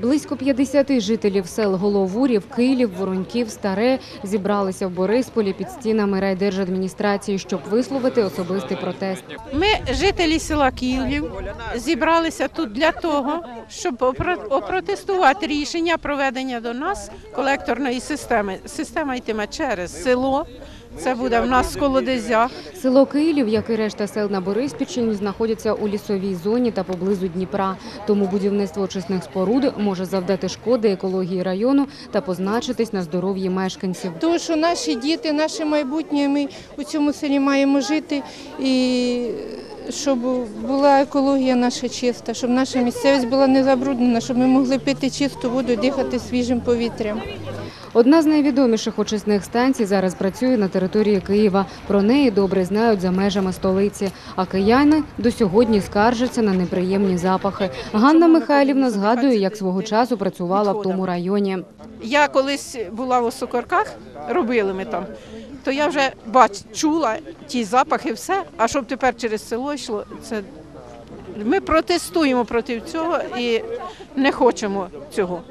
Близько 50 жителів сел Головурів, Килів, Вороньків, Старе зібралися в Борисполі під стінами райдержадміністрації, щоб висловити особистий протест. Ми, жителі села Київ, зібралися тут для того, щоб опро- опротестувати рішення проведення до нас колекторної системи. Система йтиме через село. Це буде в нас колодезя. Село Київ, як і решта сел на Бориспільщині, знаходяться у лісовій зоні та поблизу Дніпра. Тому будівництво очисних споруд може завдати шкоди екології району та позначитись на здоров'ї мешканців. Тому що наші діти, наше майбутнє, ми у цьому селі маємо жити і щоб була екологія наша чиста, щоб наша місцевість була не забруднена, щоб ми могли пити чисту воду, дихати свіжим повітрям. Одна з найвідоміших очисних станцій зараз працює на території Києва. Про неї добре знають за межами столиці. А кияни до сьогодні скаржаться на неприємні запахи. Ганна Михайлівна згадує, як свого часу працювала в тому районі. Я колись була в Осокорках, робили ми там, то я вже бач, чула ті запахи, все. А щоб тепер через село йшло, це ми протестуємо проти цього і не хочемо цього.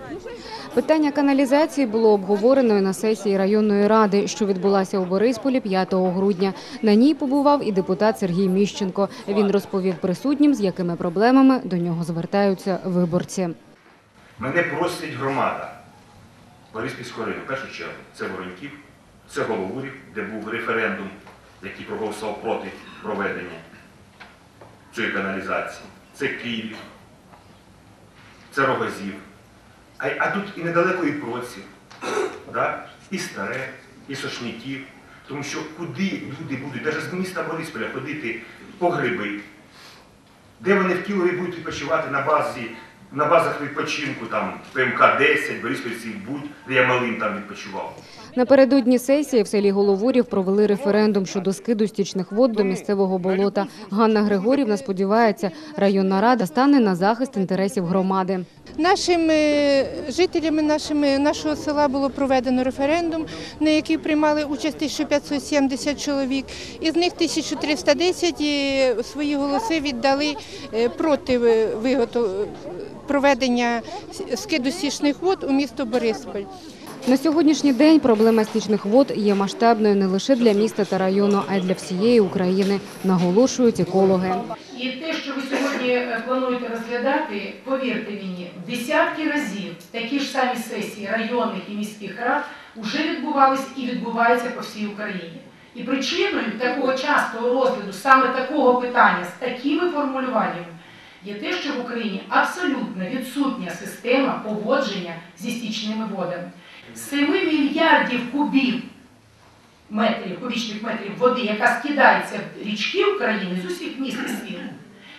Питання каналізації було обговорено на сесії районної ради, що відбулася у Борисполі 5 грудня. На ній побував і депутат Сергій Міщенко. Він розповів присутнім, з якими проблемами до нього звертаються виборці. Мене просить громада Бориспільського району, в першу чергу, це Вороньків, це Головурів, де був референдум, який проголосував проти проведення цієї каналізації. Це Київ, це Рогозів. А, а тут і недалеко і Проців, да? і Старе, і Сошніків. Тому що куди люди будуть, навіть з міста Борисполя ходити по гриби, де вони в Кілові будуть відпочивати на базі, на базах відпочинку, там ПМК-10, Бориспільський будь, де я малим там відпочивав. Напередодні сесії в селі Головурів провели референдум щодо скиду стічних вод до місцевого болота. Ганна Григорівна сподівається, районна рада стане на захист інтересів громади. Нашими жителями нашими, нашого села було проведено референдум, на який приймали участь 1570 чоловік. Із них 1310 і свої голоси віддали е, проти виготов... проведення скиду стічних вод у місто Борисполь. На сьогоднішній день проблема стічних вод є масштабною не лише для міста та району, а й для всієї України, наголошують екологи. І те, що ви сьогодні е, плануєте розглядати, повірте мені, десятки разів такі ж самі сесії районних і міських рад вже відбувались і відбуваються по всій Україні. І причиною такого частого розгляду саме такого питання з такими формулюваннями є те, що в Україні абсолютно відсутня система поводження зі стічними водами. 7 мільярдів кубів метрів, кубічних метрів води, яка скидається в річки України з усіх міст світу,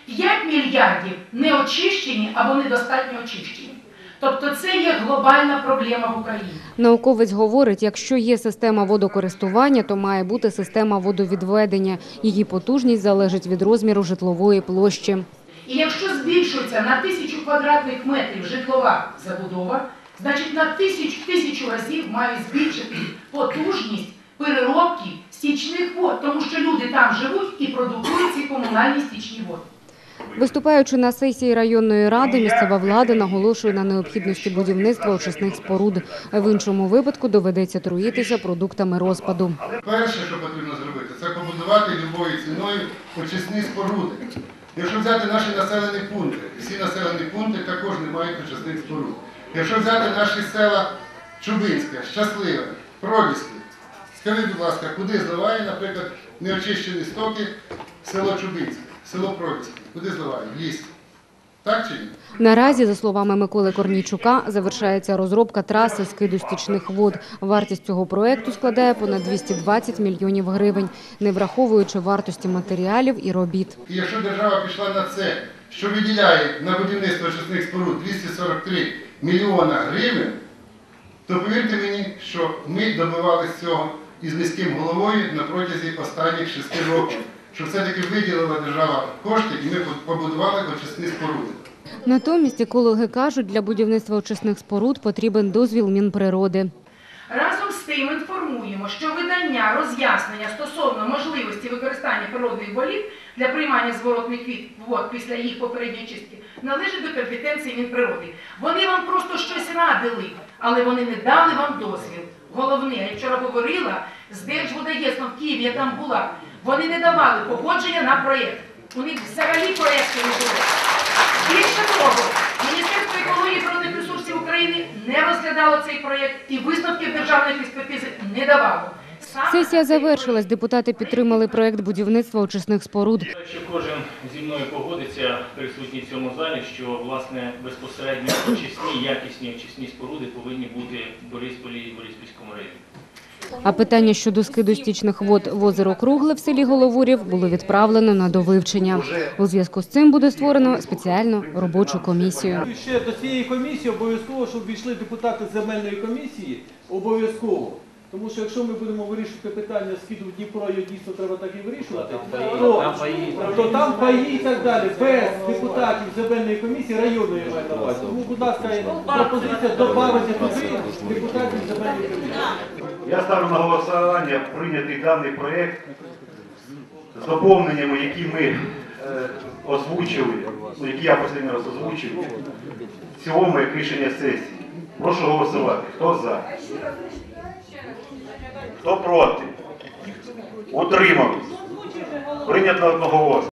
5 мільярдів не очищені або недостатньо очищені. Тобто це є глобальна проблема в Україні. Науковець говорить, якщо є система водокористування, то має бути система водовідведення. Її потужність залежить від розміру житлової площі. І якщо збільшується на тисячу квадратних метрів житлова забудова, значить на тисячу, тисячу разів має збільшити потужність переробки стічних вод, тому що люди там живуть і продукують ці комунальні стічні води. Виступаючи на сесії районної ради, місцева влада наголошує на необхідності будівництва очисних споруд. В іншому випадку доведеться труїтися продуктами розпаду. Перше, що потрібно зробити, це побудувати любою ціною очисні споруди. Якщо взяти наші населені пункти, всі населені пункти також не мають очисних споруд. Якщо взяти наші села Чубинське, Щасливе, Проліське, скажіть, будь ласка, куди зливає, наприклад, неочищені стоки село Чубинське, село Проліське? Куди зливає? В ліс. Так чи ні? Наразі, за словами Миколи Корнійчука, завершається розробка траси скиду стічних вод. Вартість цього проекту складає понад 220 мільйонів гривень, не враховуючи вартості матеріалів і робіт. І якщо держава пішла на це, що виділяє на будівництво очисних споруд 243 мільйона гривень, то повірте мені, що ми добивалися цього із міським головою на протязі останніх шести років, що все-таки виділила держава кошти і ми побудували очисні споруди. Натомість екологи кажуть, для будівництва очисних споруд потрібен дозвіл Мінприроди. Разом з тим інформуємо, що видання роз'яснення стосовно можливості використання природних боліт для приймання зворотних від- вод після їх попередньої чистки належить до компетенції Мінприроди. Вони вам просто зрадили, але вони не дали вам дозвіл. Головне, я вчора говорила з Держводоєстом в Києві, я там була. Вони не давали погодження на проєкт. У них взагалі проєкту не було. Більше того, Міністерство екології і природних ресурсів України не розглядало цей проєкт і висновків державної експертизи не давало. Сесія завершилась. Депутати підтримали проект будівництва очисних споруд. Що кожен зі мною погодиться, присутній в цьому залі, що власне безпосередньо очисні, якісні очисні споруди повинні бути в Борисполі і Бориспільському районі. А питання щодо скиду стічних вод в озеро Кругле в селі Головурів було відправлено на довивчення. У зв'язку з цим буде створено спеціальну робочу комісію. Ще до цієї комісії обов'язково, щоб війшли депутати земельної комісії, обов'язково. Тому що якщо ми будемо вирішувати питання скиду в Дніпро, його дійсно треба так і вирішувати, то, то там паї і так далі, без депутатів земельної комісії, районної я маю на увазі. Тому, будь ласка, пропозиція додати туди депутатів земельної комісії. Я ставлю на голосування прийнятий даний проєкт з доповненнями, які ми е, озвучили, ну, які я останній раз озвучив, в цілому як рішення сесії. Прошу голосувати. Хто за? Хто проти? Утримались. Прийнято одноголосно.